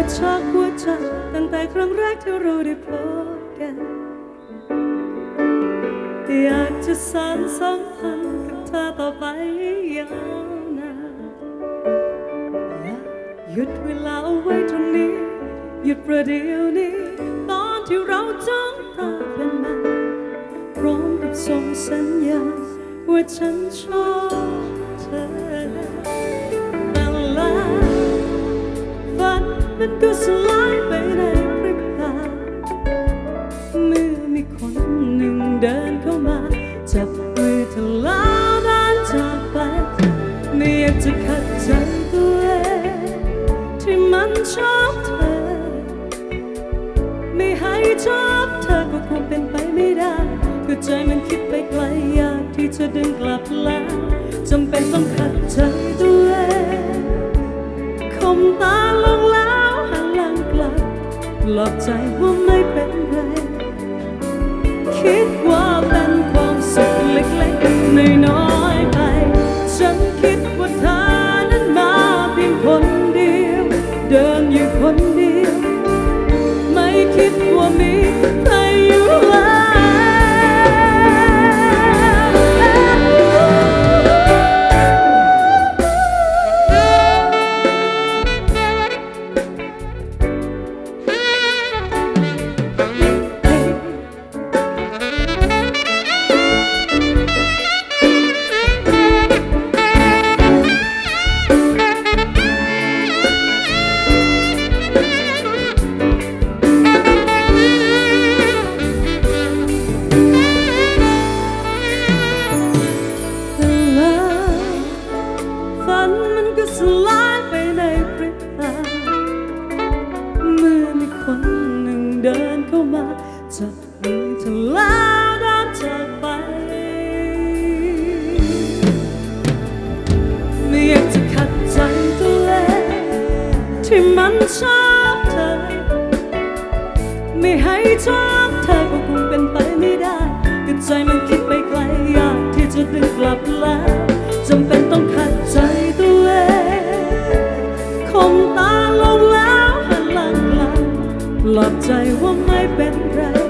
ระชากหัวใจตั้งแต่ครั้งแรกที่เราได้พบกันอยากจะสานสัมพันธ์กับเธอต่อไปยาวนานและหยุดเวลาเอาไว้ตรงนี้ หยุดประเดี๋ยวนี้ ตอนที่เราจ้องตาเป็นมันพร้อมกับส่งสัญญาณว่าฉันชอบเธอ นมันก็สลายไปในพริบตา เมื่อมีคนหนึ่งเดินเข้ามา จับมือเธอแล้วเดินจากไป ไม่อยากจะขัดใจตัวเองที่มันชอบเธอ ไม่ให้ชอบเธอก็คงเป็นไปไม่ได้ก็ใจมันคิดไปไกลอยากที่จะดึงกลับแล้วจำเป็นต้องขัดใจ ปลอบใจว่าไม่เป็นไร คิดว่าเป็นความสุขเล็กๆน้อยๆไป ฉันคิดว่าเธอนั้นมาเพียงคนเดียว เดินอยู่คนเดียว ไม่คิดว่ามีใครอยู่แล้ว คนหนึ่งเดินเข้ามาจับมือเธอแล้วเดินจากไป ไม่อยากจะขัดใจตัวเองที่มันชอบเธอ ไม่ให้ชอบเธอก็คงเป็นไปไม่ได้ก็ใจมันคิดไปไกลอยากที่จะดึงกลับแล้วจำเป็นต้องขัดใจตัวเองคมตาล ปลอบใจว่าไม่เป็นไร